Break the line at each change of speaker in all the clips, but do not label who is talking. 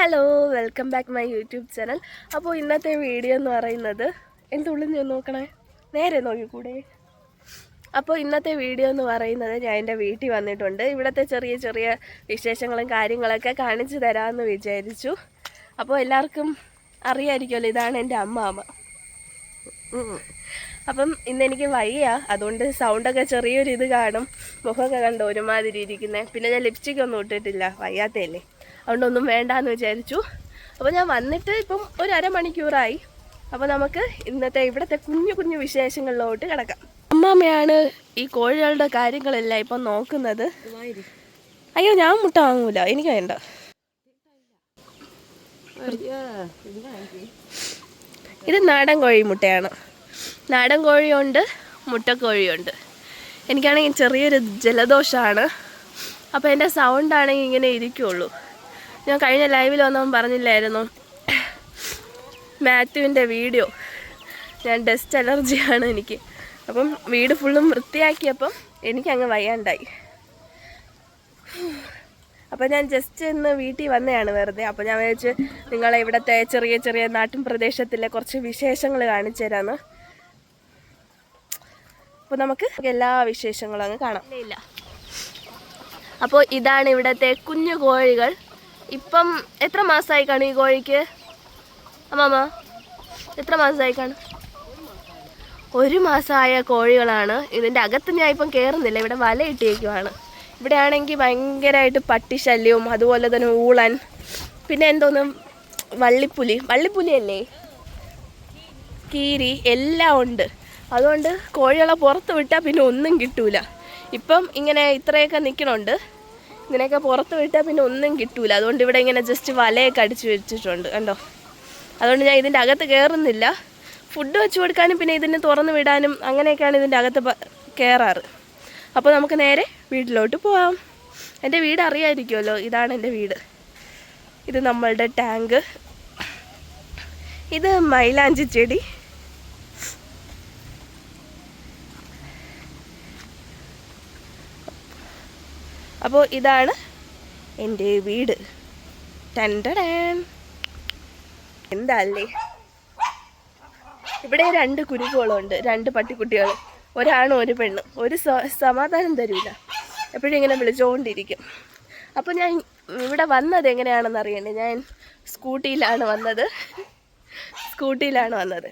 Hello welcome back my YouTube channel അപ്പോൾ ഇന്നത്തെ video എന്ന് പറയുന്നത് എന്തുള്ളിൽ ഞാൻ നോക്കണേ? നേരെ നോക്കിക്കൂടെ? അപ്പോൾ ഇന്നത്തെ വീഡിയോ എന്ന് പറയുന്നത് ഞാൻ എന്റെ വീട്ടിൽ വന്നിട്ടുണ്ട്. ഇവിടുത്തെ ചെറിയ ചെറിയ വിശേഷങ്ങളും കാര്യങ്ങളൊക്കെ കാണിച്ചു തരാമെന്ന് വിചാരിച്ചു. അപ്പോൾ എല്ലാവർക്കും അറിയാമായിരിക്കുമല്ലോ ഇതാണ് എന്റെ അമ്മാമ്മ. അപ്പം ഇന്ന് എനിക്ക് വയ്യ. അതുകൊണ്ട് സൗണ്ടൊക്കെ ചെറിയൊരു ഇത് കാണും. മുഖമൊക്കെ കണ്ട് ഒരുമാതിരി ഇരിക്കുന്നത് പിന്നെ ഞാൻ ലിപ്സ്റ്റിക് ഒന്നും ഇട്ടിട്ടില്ല. വയ്യാത്തയല്ലേ. അതുകൊണ്ടൊന്നും വേണ്ടാന്ന് വിചാരിച്ചു. അപ്പോൾ ഞാൻ വന്നിട്ട് ഇപ്പം ഒരു അരമണിക്കൂറായി. അപ്പോൾ നമുക്ക് ഇന്നത്തെ ഇവിടുത്തെ കുഞ്ഞു കുഞ്ഞു വിശേഷങ്ങളിലോട്ട് കിടക്കാം. അമ്മാമ്മയാണ് ഈ കോഴികളുടെ കാര്യങ്ങളെല്ലാം ഇപ്പം നോക്കുന്നത്. അയ്യോ ഞാൻ മുട്ട വാങ്ങൂല. എനിക്ക് വേണ്ട. ഇത് നാടൻ കോഴി മുട്ടയാണ്. നാടൻ കോഴിയുണ്ട് മുട്ടക്കോഴിയുണ്ട് എനിക്കാണെങ്കിൽ ചെറിയൊരു ജലദോഷമാണ് അപ്പോൾ എന്റെ സൗണ്ട് ആണെങ്കിൽ ഇങ്ങനെ ഇരിക്കുള്ളൂ. ഞാൻ കഴിഞ്ഞ ലൈവിൽ വന്നവൻ പറഞ്ഞില്ലായിരുന്നു മാത്യുവിന്റെ വീഡിയോ ഞാൻ ഡസ്റ്റ് അലർജിയാണ് എനിക്ക്. അപ്പം വീട് ഫുള്ളും വൃത്തിയാക്കിയപ്പം എനിക്കങ്ങ് വയ്യാണ്ടായി. അപ്പോൾ ഞാൻ ജസ്റ്റ് ഇന്ന് വീട്ടിൽ വന്നതാണ് വെറുതെ. അപ്പോൾ ഞാൻ വിചാരിച്ച് നിങ്ങളെ ഇവിടുത്തെ ചെറിയ ചെറിയ നാട്ടിൻ പ്രദേശത്തിലെ കുറച്ച് വിശേഷങ്ങൾ കാണിച്ചു തരാമെന്ന് അപ്പോൾ നമുക്ക് എല്ലാ വിശേഷങ്ങളും അങ്ങ് കാണാം. ഇല്ല അപ്പോൾ ഇതാണ് ഇവിടത്തെ കുഞ്ഞു കോഴികൾ. ഇപ്പം എത്ര മാസമായി കാണും ഈ കോഴിക്ക്? അമ്മാമ എത്ര മാസമായി കാണും? ഒരു മാസമായ കോഴികളാണ് ഇതിന്റെ അകത്ത് ഞാൻ ഇപ്പം കയറുന്നില്ല ഇവിടെ വല ഇട്ടേക്കുവാണ് ഇവിടെ ആണെങ്കിൽ ഭയങ്കരമായിട്ട് പട്ടിശല്യവും അതുപോലെ തന്നെ ഊളൻ പിന്നെ എന്തോന്നും? വള്ളിപ്പുലി. വള്ളിപ്പുലിയല്ലേ? കീരി. എല്ലാം ഉണ്ട്. അതുകൊണ്ട് കോഴികളെ പുറത്ത് വിട്ടാൽ പിന്നെ ഒന്നും കിട്ടൂല. ഇപ്പം ഇങ്ങനെ ഇത്രയൊക്കെ നിൽക്കണുണ്ട് ഇങ്ങനെയൊക്കെ പുറത്ത് വിട്ടാൽ പിന്നെ ഒന്നും കിട്ടൂല. അതുകൊണ്ട് ഇവിടെ ഇങ്ങനെ ജസ്റ്റ് വലയൊക്കെ അടിച്ചു വെച്ചിട്ടുണ്ട് കണ്ടോ? അതുകൊണ്ട് ഞാൻ ഇതിന്റെ അകത്ത് കയറുന്നില്ല ഫുഡ് വെച്ച് കൊടുക്കാനും പിന്നെ ഇതിനെ തുറന്ന് വിടാനും അങ്ങനെയൊക്കെയാണ് ഇതിന്റെ അകത്ത് കയറാറ് അപ്പോൾ നമുക്ക് നേരെ വീട്ടിലോട്ട് പോവാം. എന്റെ വീട് അറിയാമായിരിക്കുമല്ലോ ഇതാണ് എന്റെ വീട്. ഇത് നമ്മളുടെ ടാങ്ക്. ഇത് മൈലാഞ്ചി ചെടി. അപ്പോൾ ഇതാണ് എന്റെ വീട്. ടൻഡടാൻ എന്താല്ലേ? ഇവിടെ രണ്ട് കുരുക്കുകളുണ്ട് രണ്ട് പട്ടിക്കുട്ടികൾ ഒരാണും ഒരു പെണ്ണും. ഒരു സമാധാനം തരില്ല എപ്പോഴും ഇങ്ങനെ വിളിച്ചുകൊണ്ടിരിക്കും അപ്പോൾ ഞാൻ ഇവിടെ വന്നത് എങ്ങനെയാണെന്ന് അറിയണ്ടേ? ഞാൻ സ്കൂട്ടിയിലാണ് വന്നത്. സ്കൂട്ടിയിലാണ് വന്നത്.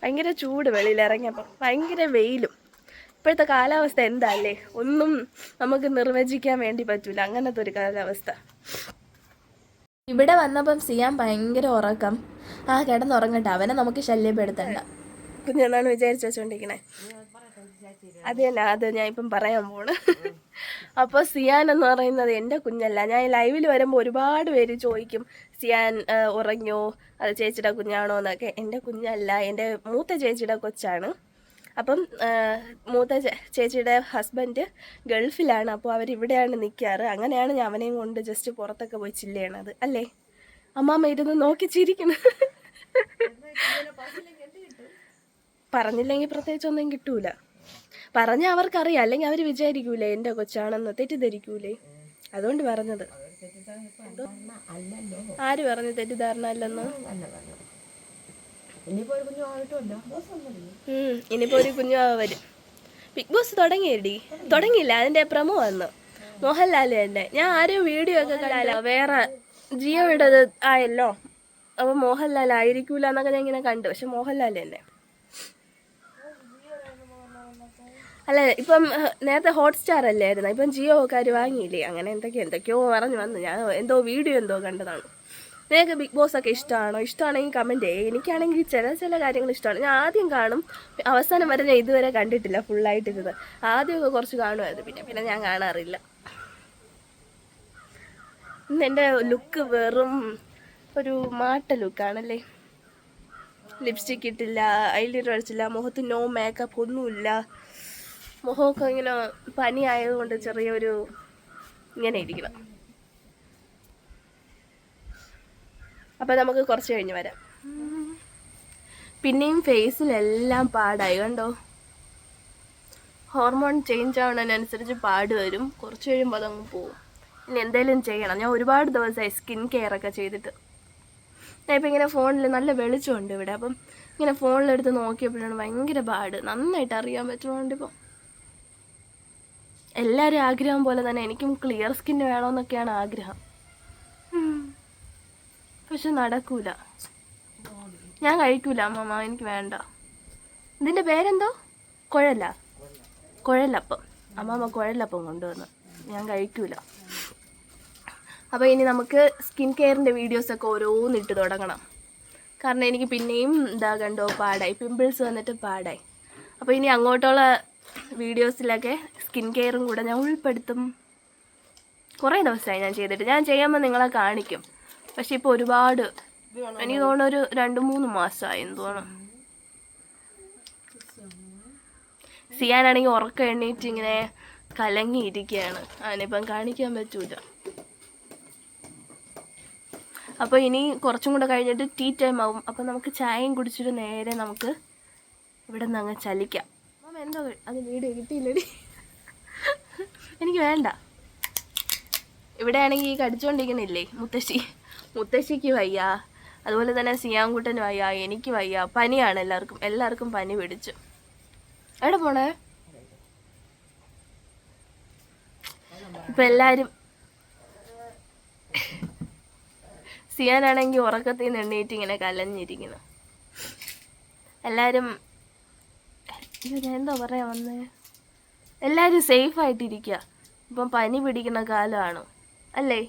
ഭയങ്കര ചൂട് വെളിയിൽ ഇറങ്ങിയപ്പോൾ ഭയങ്കര വെയിലും. ഇപ്പോഴത്തെ കാലാവസ്ഥ എന്താ അല്ലേ ഒന്നും നമുക്ക് നിർവചിക്കാൻ വേണ്ടി പറ്റൂല. അങ്ങനത്തെ ഒരു കാലാവസ്ഥ. ഇവിടെ വന്നപ്പം സിയാൻ ഭയങ്കര ഉറക്കം. ആ കിടന്നുറങ്ങട്ടെ. അവനെ നമുക്ക് ശല്യപ്പെടുത്തണ്ട. കുഞ്ഞെന്നാണ് വിചാരിച്ചു വെച്ചോണ്ടിരിക്കണേ. അത് തന്നെ അത് ഞാൻ ഇപ്പം പറയാൻ പോണ്. അപ്പോൾ സിയാൻ എന്ന് പറയുന്നത് എന്റെ കുഞ്ഞല്ല. ഞാൻ ലൈവിൽ വരുമ്പോൾ ഒരുപാട് പേര് ചോദിക്കും സിയാൻ ഉറങ്ങിയോ? അത് ചേച്ചിയുടെ കുഞ്ഞാണോ? എന്നൊക്കെ. എന്റെ കുഞ്ഞല്ല എന്റെ മൂത്ത ചേച്ചിയുടെ കൊച്ചാണ്. അപ്പം മൂത്ത ചേച്ചിയുടെ ഹസ്ബൻഡ് ഗൾഫിലാണ്. അപ്പോൾ അവരിവിടെയാണ് നിൽക്കാറ് അങ്ങനെയാണ് ഞാൻ അവനെയും കൊണ്ട് ജസ്റ്റ് പുറത്തൊക്കെ പോയി ചില്ല് ചെയ്യണത്. അല്ലേ? അമ്മാമ്മ ഇരുന്ന് നോക്കി ചിരിക്കുന്നു. പറഞ്ഞില്ലെങ്കിൽ പ്രത്യേകിച്ച് ഒന്നും കിട്ടൂല. പറഞ്ഞ അവർക്കറിയാം. അല്ലെങ്കിൽ അവർ വിചാരിക്കൂലേ എന്റെ കൊച്ചാണെന്ന് തെറ്റിദ്ധരിക്കൂലേ? അതുകൊണ്ട് പറഞ്ഞത്. ആര് പറഞ്ഞു തെറ്റിദ്ധാരണ അല്ലെന്ന്?
ഇനിയിപ്പോ ഒരു കുഞ്ഞു
ഒരു വരും. ബിഗ് ബോസ് തുടങ്ങിയടി. തുടങ്ങിയില്ല അതിന്റെ പ്രമോ വന്നു. മോഹൻലാൽ തന്നെ. ഞാൻ ആരും വീഡിയോ ഒക്കെ കണ്ടാലോ വേറെ ജിയോയുടെ ആയല്ലോ. അപ്പൊ മോഹൻലാൽ ആയിരിക്കൂല എന്നൊക്കെ ഞാൻ ഇങ്ങനെ കണ്ടു. പക്ഷെ മോഹൻലാൽ തന്നെ. അല്ല ഇപ്പം നേരത്തെ ഹോട്ട്സ്റ്റാർ അല്ലായിരുന്നു? ഇപ്പം ജിയോ കാര് വാങ്ങിയില്ലേ? അങ്ങനെ എന്തൊക്കെയോ എന്തൊക്കെയോ പറഞ്ഞു വന്നു. ഞാൻ എന്തോ വീഡിയോ എന്തോ കണ്ടതാണ്. നിനക്ക് ബിഗ് ബോസ് ഒക്കെ ഇഷ്ടമാണോ ഇഷ്ടമാണെങ്കിൽ കമന്റ് ചെയ്യുക എനിക്കാണെങ്കിൽ ചില ചില കാര്യങ്ങൾ ഇഷ്ടമാണ് ഞാൻ ആദ്യം കാണും. അവസാനം വരെ ഞാൻ ഇതുവരെ കണ്ടിട്ടില്ല ഫുള്ളായിട്ട് ഇത് ആദ്യമൊക്കെ കുറച്ച് കാണുമായിരുന്നു. പിന്നെ പിന്നെ ഞാൻ കാണാറില്ല. ഇന്ന് എന്റെ ലുക്ക് വെറും ഒരു മാട്ട ലുക്കാണല്ലേ ലിപ്സ്റ്റിക് ഇട്ടില്ല ഐലൈനർ അടിച്ചില്ല മുഖത്ത് നോ മേക്കപ്പ് ഒന്നുമില്ല. മുഖമൊക്കെ ഇങ്ങനെ പനി ആയതുകൊണ്ട് ചെറിയൊരു ഇങ്ങനെ ഇരിക്കണം. അപ്പം നമുക്ക് കുറച്ച് കഴിഞ്ഞ് വരാം. പിന്നെയും ഫേസിലെല്ലാം പാടായി കണ്ടോ? ഹോർമോൺ ചേഞ്ച് ആവുന്നതിനനുസരിച്ച് പാട് വരും. കുറച്ച് കഴിയുമ്പോൾ അതങ്ങ് പോവും. ഇനി എന്തെങ്കിലും ചെയ്യണം. ഞാൻ ഒരുപാട് ദിവസമായി സ്കിൻ കെയർ ഒക്കെ ചെയ്തിട്ട്. ഞാൻ ഇപ്പം ഇങ്ങനെ ഫോണിൽ നല്ല വെളിച്ചമുണ്ട് ഇവിടെ. അപ്പം ഇങ്ങനെ ഫോണിലെടുത്ത് നോക്കിയപ്പോഴാണ് ഭയങ്കര പാട്. നന്നായിട്ട് അറിയാൻ പറ്റുന്നുണ്ട് ഇപ്പം. എല്ലാവരും ആഗ്രഹം പോലെ തന്നെ എനിക്കും ക്ലിയർ സ്കിൻ വേണമെന്നൊക്കെയാണ് ആഗ്രഹം. പക്ഷെ നടക്കൂല. ഞാൻ കഴിക്കൂല അമ്മ എനിക്ക് വേണ്ട. ഇതിന്റെ പേരെന്തോ? കുഴല. കുഴലപ്പം. അമ്മാമ്മ കുഴലപ്പം കൊണ്ടുവന്നു. ഞാൻ കഴിക്കൂല. അപ്പോൾ ഇനി നമുക്ക് സ്കിൻ കെയറിന്റെ വീഡിയോസൊക്കെ ഓരോന്നിട്ട് തുടങ്ങണം. കാരണം എനിക്ക് പിന്നെയും ഇതാ കണ്ടോ പാടായി. പിമ്പിൾസ് വന്നിട്ട് പാടായി. അപ്പോൾ ഇനി അങ്ങോട്ടുള്ള വീഡിയോസിലൊക്കെ സ്കിൻ കെയറും കൂടെ ഞാൻ ഉൾപ്പെടുത്തും. കുറേ ദിവസമായി ഞാൻ ചെയ്തിട്ട്. ഞാൻ ചെയ്യുമ്പോൾ നിങ്ങളെ കാണിക്കും. പക്ഷെ ഇപ്പോൾ ഒരുപാട്. എനിക്ക് തോന്നുന്നു ഒരു രണ്ട് മൂന്ന് മാസമായി എന്ന് തോന്നുന്നു. സിയാനാണെങ്കിൽ ഉറക്കം എണ്ണീറ്റ് ഇങ്ങനെ കലങ്ങിയിരിക്കുകയാണ്. അവനിപ്പം കാണിക്കാൻ പറ്റൂല. അപ്പോൾ ഇനി കുറച്ചും കൂടെ കഴിഞ്ഞിട്ട് ടീ ടൈം ആവും. അപ്പോൾ നമുക്ക് ചായയും കുടിച്ചിട്ട് നേരെ നമുക്ക് ഇവിടെ നിന്ന് അങ്ങ് ചലിക്കാം. മാം എന്തോ അത് വീട് കിട്ടിയില്ലടി എനിക്ക് വേണ്ട. ഇവിടെയാണെങ്കിൽ ഈ കടിച്ചുകൊണ്ടിരിക്കണില്ലേ മുത്തശ്ശി? മുത്തശ്ശിക്ക് വയ്യ. അതുപോലെ തന്നെ സിയാങ്കുട്ടന് വയ്യ എനിക്ക് വയ്യ പനിയാണ് എല്ലാവർക്കും. എല്ലാവർക്കും പനി പിടിച്ചു. എവിടെ പോണേ? ഇപ്പൊ എല്ലാരും സിയാനാണെങ്കിൽ ഉറക്കത്തിൽ നിന്ന് എണ്ണീറ്റ് ഇങ്ങനെ കലഞ്ഞിരിക്കുന്നു ഞാൻ എന്താ പറയാ വന്നേ? എല്ലാരും സേഫ് ആയിട്ടിരിക്കുക ഇപ്പം പനി പിടിക്കുന്ന കാലമാണ്. അല്ലേ?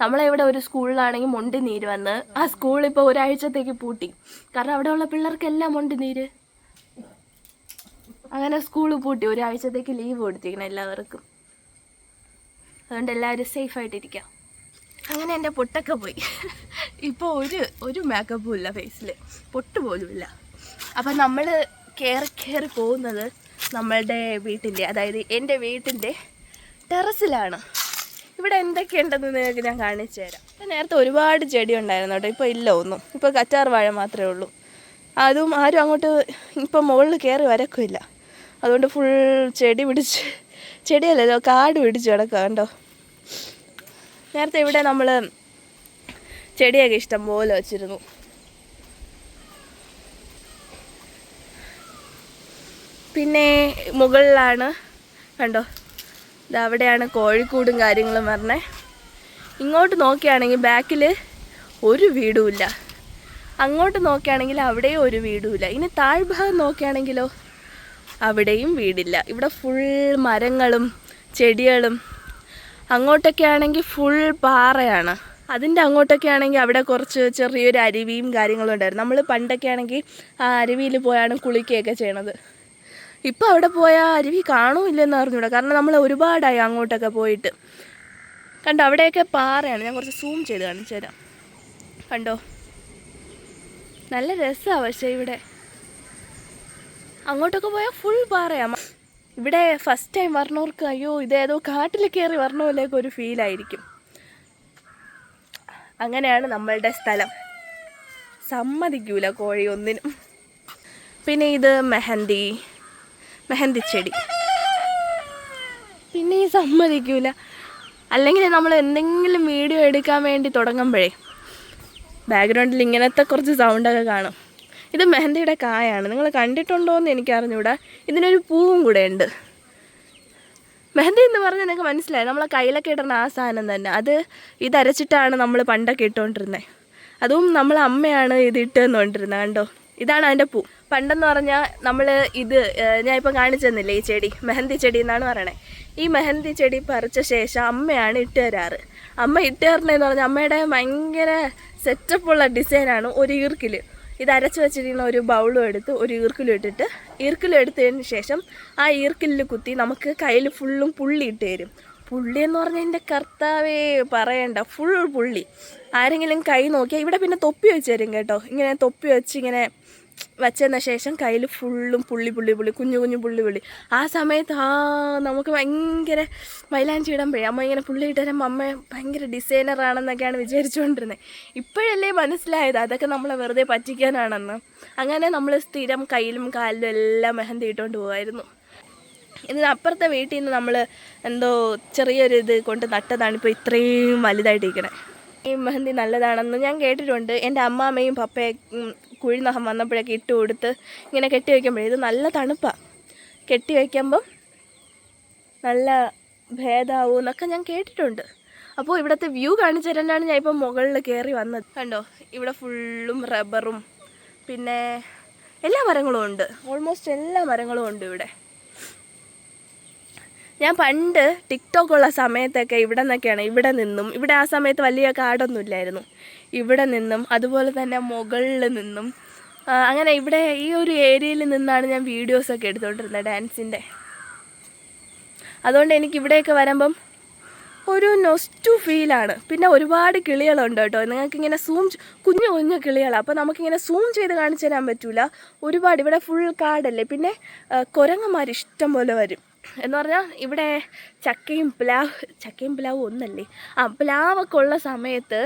നമ്മളെ ഇവിടെ ഒരു സ്കൂളിലാണെങ്കിൽ മൊണ്ടി നീര് വന്ന് ആ സ്കൂൾ ഇപ്പോൾ ഒരാഴ്ചത്തേക്ക് പൂട്ടി. കാരണം അവിടെ ഉള്ള പിള്ളേർക്കെല്ലാം മൊണ്ടി നീര് അങ്ങനെ സ്കൂൾ പൂട്ടി. ഒരാഴ്ചത്തേക്ക് ലീവ് കൊടുത്തിരിക്കണം എല്ലാവർക്കും. അതുകൊണ്ട് എല്ലാവരും സേഫ് ആയിട്ടിരിക്കാം അങ്ങനെ എന്റെ പൊട്ടൊക്കെ പോയി. ഇപ്പോൾ ഒരു ഒരു മേക്കപ്പും ഇല്ല ഫേസിൽ പൊട്ട് പോലും ഇല്ല. അപ്പം നമ്മൾ കയറി കയറി പോകുന്നത് നമ്മളുടെ വീട്ടിന്റെ അതായത് എന്റെ വീട്ടിന്റെ ടെറസിലാണ് ഇവിടെ എന്തൊക്കെയുണ്ടെന്ന് നിങ്ങൾക്ക് ഞാൻ കാണിച്ചു തരാം. നേരത്തെ ഒരുപാട് ചെടി ഉണ്ടായിരുന്നു കേട്ടോ. ഇപ്പോൾ ഇല്ല ഒന്നും. ഇപ്പോൾ കറ്റാർ വാഴ മാത്രമേ ഉള്ളൂ. അതും ആരും അങ്ങോട്ട് ഇപ്പം മുകളിൽ കയറി വരക്കില്ല അതുകൊണ്ട് ഫുൾ ചെടി പിടിച്ച് ചെടിയല്ലല്ലോ കാട് പിടിച്ച് കിടക്കുക കണ്ടോ? നേരത്തെ ഇവിടെ നമ്മൾ ചെടിയൊക്കെ ഇഷ്ടം പോലെ വച്ചിരുന്നു. പിന്നെ മുകളിലാണ് കണ്ടോ? അവിടെയാണ് കോഴിക്കൂടും കാര്യങ്ങളും പറഞ്ഞേ. ഇങ്ങോട്ട് നോക്കുകയാണെങ്കിൽ ബാക്കിൽ ഒരു വീടുമില്ല. അങ്ങോട്ട് നോക്കുകയാണെങ്കിൽ അവിടെയും ഒരു വീടുമില്ല. ഇനി താഴ്ഭാഗം നോക്കുകയാണെങ്കിലോ അവിടെയും വീടില്ല. ഇവിടെ ഫുൾ മരങ്ങളും ചെടികളും. അങ്ങോട്ടൊക്കെ ആണെങ്കിൽ ഫുൾ പാറയാണ്. അതിന്റെ അങ്ങോട്ടൊക്കെ ആണെങ്കിൽ അവിടെ കുറച്ച് ചെറിയൊരു അരുവിയും കാര്യങ്ങളും ഉണ്ടായിരുന്നു. നമ്മൾ പണ്ടൊക്കെ ആണെങ്കിൽ ആ അരുവിയിൽ പോയാണ് കുളിക്കുകയൊക്കെ ചെയ്യണത്. ഇപ്പം അവിടെ പോയാൽ അരുവി കാണൂല്ലെന്ന് അറിഞ്ഞൂടാ. കാരണം നമ്മൾ ഒരുപാടായി അങ്ങോട്ടൊക്കെ പോയിട്ട്. കണ്ടോ അവിടെയൊക്കെ പാറയാണ്. ഞാൻ കുറച്ച് സൂം ചെയ്ത് കാണിച്ചു തരാം. കണ്ടോ? നല്ല രസമാണ് പക്ഷേ ഇവിടെ. അങ്ങോട്ടൊക്കെ പോയാൽ ഫുൾ പാറയാണ് ഇവിടെ ഫസ്റ്റ് ടൈം വരണവർക്ക് അയ്യോ ഇതേതോ കാട്ടിൽ കയറി വരണ പോലെയൊക്കെ ഒരു ഫീലായിരിക്കും അങ്ങനെയാണ് നമ്മളുടെ സ്ഥലം. സമ്മതിക്കൂല കോഴി ഒന്നിനും. പിന്നെ ഇത് മെഹന്തി. മെഹന്തി ചെടി. പിന്നെ ഈ സമ്മതിക്കൂല. അല്ലെങ്കിൽ നമ്മൾ എന്തെങ്കിലും വീഡിയോ എടുക്കാൻ വേണ്ടി തുടങ്ങുമ്പോഴേ ബാക്ക്ഗ്രൗണ്ടിൽ ഇങ്ങനത്തെ കുറച്ച് സൗണ്ടൊക്കെ കാണും. ഇത് മെഹന്തിയുടെ കായാണ്. നിങ്ങൾ കണ്ടിട്ടുണ്ടോ എന്ന് എനിക്ക് അറിഞ്ഞൂടാ ഇതിനൊരു പൂവും കൂടെ ഉണ്ട്. മെഹന്തി എന്ന് പറഞ്ഞാൽ നിങ്ങൾക്ക് മനസ്സിലായി? നമ്മളെ കയ്യിലൊക്കെ ഇടുന്ന ആ സാധനം തന്നെ. അത് ഇതരച്ചിട്ടാണ് നമ്മൾ പണ്ടൊക്കെ ഇട്ടുകൊണ്ടിരുന്നത്. അതും നമ്മളെ അമ്മയാണ് ഇത് ഇട്ട് തന്നുകൊണ്ടിരുന്നത്. കണ്ടോ? ഇതാണ് അതിന്റെ പൂ. പണ്ടെന്ന് പറഞ്ഞാൽ നമ്മൾ ഇത് ഞാൻ കാണിച്ചു തന്നില്ലേ ഈ ചെടി? മെഹന്തി ചെടി എന്നാണ് പറയണേ. ഈ മെഹന്തി ചെടി പറിച്ച ശേഷം അമ്മയാണ് ഇട്ട് തരാറ്. അമ്മ ഇട്ട് തരണേന്ന് പറഞ്ഞാൽ അമ്മയുടെ ഭയങ്കര സെറ്റപ്പുള്ള ഡിസൈനാണ് ഒരു ഈർക്കിൽ ഇത് അരച്ച് വെച്ചിരിക്കുന്ന ഒരു ബൗളും എടുത്ത് ഒരു ഈർക്കിലും ഇട്ടിട്ട് ഈർക്കിലും എടുത്തതിന് ശേഷം ആ ഈർക്കിലിൽ കുത്തി നമുക്ക് കയ്യിൽ ഫുള്ളും പുള്ളി ഇട്ട് തരും. പുള്ളി എന്ന് പറഞ്ഞാൽ എന്റെ കർത്താവേ പറയണ്ട. ഫുൾ പുള്ളി. ആരെങ്കിലും കൈ നോക്കിയാൽ ഇവിടെ പിന്നെ തൊപ്പി വെച്ച് തരും കേട്ടോ. ഇങ്ങനെ തൊപ്പി വെച്ച് ഇങ്ങനെ വച്ചതിന് ശേഷം കയ്യിൽ ഫുള്ളും പുള്ളി പുള്ളി പുള്ളി കുഞ്ഞു കുഞ്ഞു പുള്ളി പുള്ളി. ആ സമയത്ത് ആ നമുക്ക് ഭയങ്കര മൈലാഞ്ചി ഇടുമ്പോഴേ അമ്മ ഇങ്ങനെ പുള്ളി ഇട്ട് തരുമ്പോൾ അമ്മ ഭയങ്കര ഡിസൈനറാണെന്നൊക്കെയാണ് വിചാരിച്ചുകൊണ്ടിരുന്നത് ഇപ്പോഴല്ലേ മനസ്സിലായത് അതൊക്കെ നമ്മളെ വെറുതെ പറ്റിക്കാനാണെന്ന്. അങ്ങനെ നമ്മൾ സ്ഥിരം കയ്യിലും കാലിലും എല്ലാം മെഹന്തി ഇട്ടുകൊണ്ട് പോകുമായിരുന്നു ഇതിന് അപ്പുറത്തെ വീട്ടിൽ നിന്ന് നമ്മൾ എന്തോ ചെറിയൊരു ഇത് കൊണ്ട് നട്ടതാണ് ഇപ്പോൾ ഇത്രയും വലുതായിട്ടിരിക്കണേ. ഈ മെഹന്തി നല്ലതാണെന്ന് ഞാൻ കേട്ടിട്ടുണ്ട്. എന്റെ അമ്മാമ്മയും പപ്പയും കുഴിനഹം വന്നപ്പോഴൊക്കെ ഇട്ട് കൊടുത്ത് ഇങ്ങനെ കെട്ടി വയ്ക്കുമ്പോഴേ ഇത് നല്ല തണുപ്പാണ് കെട്ടി വയ്ക്കുമ്പം നല്ല ഭേദമാവും എന്നൊക്കെ ഞാൻ കേട്ടിട്ടുണ്ട്. അപ്പോൾ ഇവിടുത്തെ വ്യൂ കാണിച്ചു തരാനാണ് ഞാൻ ഇപ്പം മുകളിൽ കയറി വന്നത്. കണ്ടോ? ഇവിടെ ഫുള്ളും റബ്ബറും. പിന്നെ എല്ലാ മരങ്ങളും ഉണ്ട്. ഓൾമോസ്റ്റ് എല്ലാ മരങ്ങളും ഉണ്ട് ഇവിടെ. ഞാൻ പണ്ട് ടിക്ടോക്ക് ഉള്ള സമയത്തൊക്കെ ഇവിടെ നിന്നൊക്കെയാണ് ഇവിടെ നിന്നും. ഇവിടെ ആ സമയത്ത് വലിയ കാടൊന്നും ഇല്ലായിരുന്നു. ഇവിടെ നിന്നും അതുപോലെ തന്നെ മുകളിൽ നിന്നും. അങ്ങനെ ഇവിടെ ഈ ഒരു ഏരിയയിൽ നിന്നാണ് ഞാൻ വീഡിയോസൊക്കെ എടുത്തുകൊണ്ടിരുന്നത് ഡാൻസിന്റെ. അതുകൊണ്ട് എനിക്ക് ഇവിടെയൊക്കെ വരുമ്പം ഒരു നൊസ്റ്റു ഫീലാണ് പിന്നെ ഒരുപാട് കിളികളുണ്ട് കേട്ടോ. നിങ്ങൾക്കിങ്ങനെ സൂം കുഞ്ഞു കുഞ്ഞു കിളികളാണ് അപ്പോൾ നമുക്കിങ്ങനെ സൂം ചെയ്ത് കാണിച്ചു തരാൻ പറ്റില്ല ഒരുപാട് ഇവിടെ ഫുൾ കാടല്ലേ. പിന്നെ കുരങ്ങന്മാർ ഇഷ്ടം പോലെ വരും. എന്ന് പറഞ്ഞാൽ ഇവിടെ ചക്കയും പ്ലാവ് ചക്കയും പ്ലാവ് ഒന്നല്ലേ? ആ പ്ലാവൊക്കെ ഉള്ള സമയത്ത്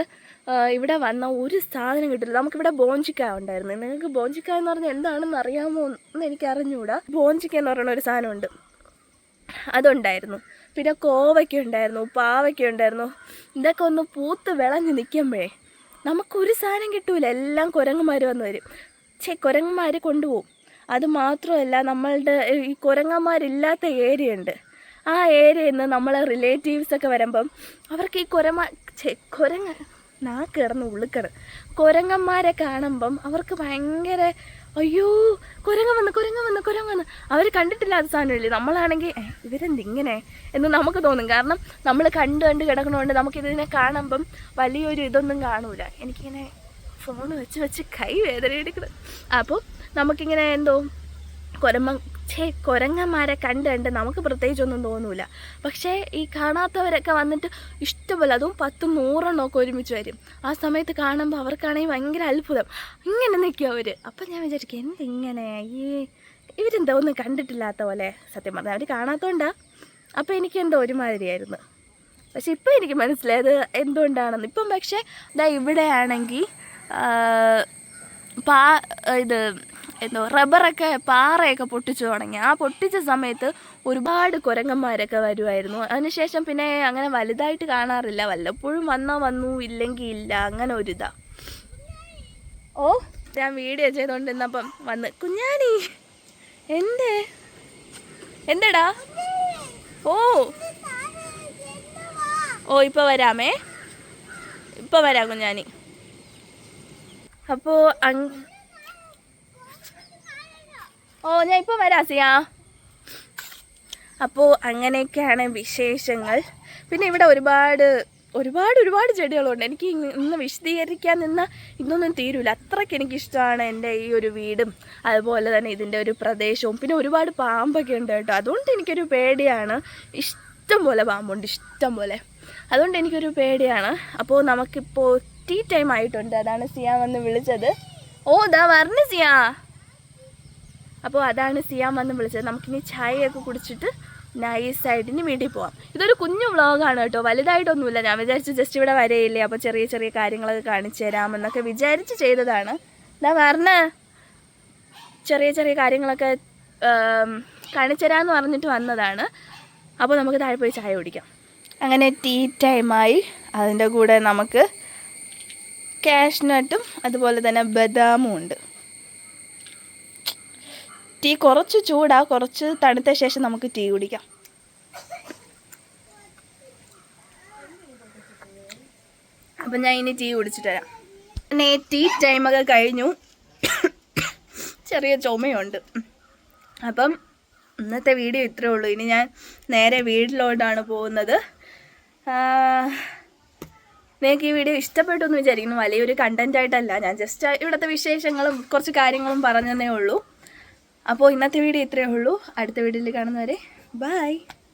ഇവിടെ വന്ന ഒരു സാധനം കിട്ടില്ല. നമുക്കിവിടെ ബോഞ്ചിക്ക ഉണ്ടായിരുന്നു. നിങ്ങൾക്ക് ബോഞ്ചിക്ക എന്ന് പറഞ്ഞാൽ എന്താണെന്ന് അറിയാമോ എന്ന് എനിക്ക് അറിഞ്ഞുകൂടാ ബോഞ്ചിക്ക എന്ന് പറയുന്ന ഒരു സാധനമുണ്ട്. അതുണ്ടായിരുന്നു. പിന്നെ കോവയ്ക്ക ഉണ്ടായിരുന്നു പാവയ്ക്ക ഉണ്ടായിരുന്നു. ഇതൊക്കെ ഒന്ന് പൂത്ത് വിളഞ്ഞ് നിൽക്കുമ്പോഴേ നമുക്കൊരു സാധനം കിട്ടൂല. എല്ലാം കുരങ്ങന്മാർ വന്ന് വരും. ചേ കുരങ്ങന്മാർ കൊണ്ടുപോകും. അത് മാത്രമല്ല നമ്മളുടെ ഈ കുരങ്ങന്മാരില്ലാത്ത ഏരിയ ഉണ്ട് ആ ഏരിയയിൽ നിന്ന് നമ്മളെ റിലേറ്റീവ്സൊക്കെ വരുമ്പം അവർക്ക് ഈ കുരമ കുരങ്ങ നാ കിടന്ന് ഉളുക്കണ് കുരങ്ങന്മാരെ കാണുമ്പം അവർക്ക് ഭയങ്കര അയ്യോ കുരങ്ങ വന്ന് കുരങ്ങ വന്ന് കുരങ്ങ വന്ന്. അവർ കണ്ടിട്ടില്ലാത്ത സാധനമില്ലേ? നമ്മളാണെങ്കിൽ "ഏ, ഇവരെന്തിങ്ങനെ? എന്ന് നമുക്ക് തോന്നും. കാരണം നമ്മൾ കണ്ട് കണ്ട് കിടക്കണോണ്ട് നമുക്കിതിനെ കാണുമ്പം വലിയൊരു ഇതൊന്നും കാണൂല. എനിക്കിങ്ങനെ ഫോൺ വെച്ച് വെച്ച് കൈ വേദന എടുക്കണം അപ്പോൾ നമുക്കിങ്ങനെ എന്തോ കൊരമ ഛേ കുരങ്ങന്മാരെ കണ്ട് കണ്ട് നമുക്ക് പ്രത്യേകിച്ചൊന്നും തോന്നൂല. പക്ഷേ ഈ കാണാത്തവരൊക്കെ വന്നിട്ട് ഇഷ്ടപോലെ അതും പത്തും നൂറെണ്ണമൊക്കെ ഒരുമിച്ച് വരും. ആ സമയത്ത് കാണുമ്പോൾ അവർക്കാണെങ്കിൽ ഭയങ്കര അത്ഭുതം. ഇങ്ങനെ നിൽക്കും അവർ അപ്പം ഞാൻ വിചാരിക്കും എന്തിങ്ങനെ ഈ ഇവരെന്താ ഒന്നും കണ്ടിട്ടില്ലാത്ത പോലെ? സത്യം പറഞ്ഞാൽ അവർ കാണാത്തതുകൊണ്ടാ അപ്പോൾ എനിക്ക് എന്തോ ഒരുമാതിരിയായിരുന്നു. പക്ഷെ ഇപ്പം എനിക്ക് മനസ്സിലായത് എന്തുകൊണ്ടാണെന്ന്. ഇപ്പം പക്ഷേ ഇതാ ഇവിടെയാണെങ്കിൽ പാ ഇത് എന്തോ റബ്ബറൊക്കെ പാറയൊക്കെ പൊട്ടിച്ചു തുടങ്ങി. ആ പൊട്ടിച്ച സമയത്ത് ഒരുപാട് കുരങ്ങന്മാരൊക്കെ വരുമായിരുന്നു അതിനുശേഷം പിന്നെ അങ്ങനെ വലുതായിട്ട് കാണാറില്ല. വല്ലപ്പോഴും വന്നാൽ വന്നു ഇല്ലെങ്കിൽ ഇല്ല അങ്ങനെ ഒരിതാ. ഓ ഞാൻ വീഡിയോ ചെയ്തുകൊണ്ടിരുന്നപ്പം വന്ന് കുഞ്ഞാനി എന്തേ? എന്തടാ? ഓ. ഓ ഇപ്പൊ വരാമേ. ഇപ്പൊ വരാം കുഞ്ഞാനി അപ്പോ ഓ ഞാൻ ഇപ്പൊ വരാം സിയാ. അപ്പോൾ അങ്ങനെയൊക്കെയാണ് വിശേഷങ്ങൾ. പിന്നെ ഇവിടെ ഒരുപാട് ഒരുപാട് ഒരുപാട് ചെടികളുണ്ട്. എനിക്ക് ഇന്ന് വിശദീകരിക്കാൻ നിന്ന ഇന്നൊന്നും തീരൂല. അത്രയ്ക്ക് എനിക്കിഷ്ടമാണ് എന്റെ ഈ ഒരു വീടും. അതുപോലെ തന്നെ ഇതിന്റെ ഒരു പ്രദേശവും. പിന്നെ ഒരുപാട് പാമ്പൊക്കെ ഉണ്ട് കേട്ടോ. അതുകൊണ്ട് എനിക്കൊരു പേടിയാണ്. ഇഷ്ടം പോലെ പാമ്പുണ്ട് ഇഷ്ടം പോലെ. അതുകൊണ്ട് എനിക്കൊരു പേടിയാണ്. അപ്പോൾ നമുക്കിപ്പോൾ ടീ ടൈം ആയിട്ടുണ്ട്. അതാണ് സിയ വന്ന് വിളിച്ചത്. ഓ ദാ വർണ സിയ. അപ്പോൾ അതാണ് സിയാൻ വന്ന് വിളിച്ചത്. നമുക്കിനി ചായയൊക്കെ കുടിച്ചിട്ട് നൈസായിട്ട് ഇനി വീട്ടിൽ പോവാം. ഇതൊരു കുഞ്ഞു വ്ളോഗാണ് കേട്ടോ. വലുതായിട്ടൊന്നുമില്ല. ഞാൻ വിചാരിച്ചു ജസ്റ്റ് ഇവിടെ വരെയില്ലേ. അപ്പോൾ ചെറിയ ചെറിയ കാര്യങ്ങളൊക്കെ കാണിച്ചു തരാമെന്നൊക്കെ വിചാരിച്ച് ചെയ്തതാണ്. എന്താ പറഞ്ഞ് ചെറിയ ചെറിയ കാര്യങ്ങളൊക്കെ കാണിച്ചു തരാമെന്ന് പറഞ്ഞിട്ട് വന്നതാണ്. അപ്പോൾ നമുക്ക് താഴെ പോയി ചായ കുടിക്കാം. അങ്ങനെ ടീ ടൈമായി അതിന്റെ കൂടെ നമുക്ക് കാഷ്നട്ടും അതുപോലെ തന്നെ ബദാമും ഉണ്ട്. ടീ കുറച്ച് ചൂടാ കുറച്ച് തണുത്ത ശേഷം നമുക്ക് ടീ കുടിക്കാം. അപ്പം ഞാൻ ഇനി ടീ കുടിച്ചിട്ട് തരാം പിന്നെ ടീ ടൈമൊക്കെ കഴിഞ്ഞു. ചെറിയ ചുമയുണ്ട്. അപ്പം ഇന്നത്തെ വീഡിയോ ഇത്രേ ഉള്ളൂ. ഇനി ഞാൻ നേരെ വീട്ടിലോട്ടാണ് പോകുന്നത്. നിങ്ങൾക്ക് ഈ വീഡിയോ ഇഷ്ടപ്പെട്ടു എന്ന് വിചാരിക്കുന്നു. വലിയൊരു കണ്ടന്റായിട്ടല്ല ഞാൻ ജസ്റ്റ് ഇവിടുത്തെ വിശേഷങ്ങളും കുറച്ച് കാര്യങ്ങളും പറഞ്ഞതേ ഉള്ളൂ. അപ്പോൾ ഇന്നത്തെ വീഡിയോ ഇത്രയേ ഉള്ളൂ. അടുത്ത വീഡിയോയിൽ കാണുന്നവരെ ബൈ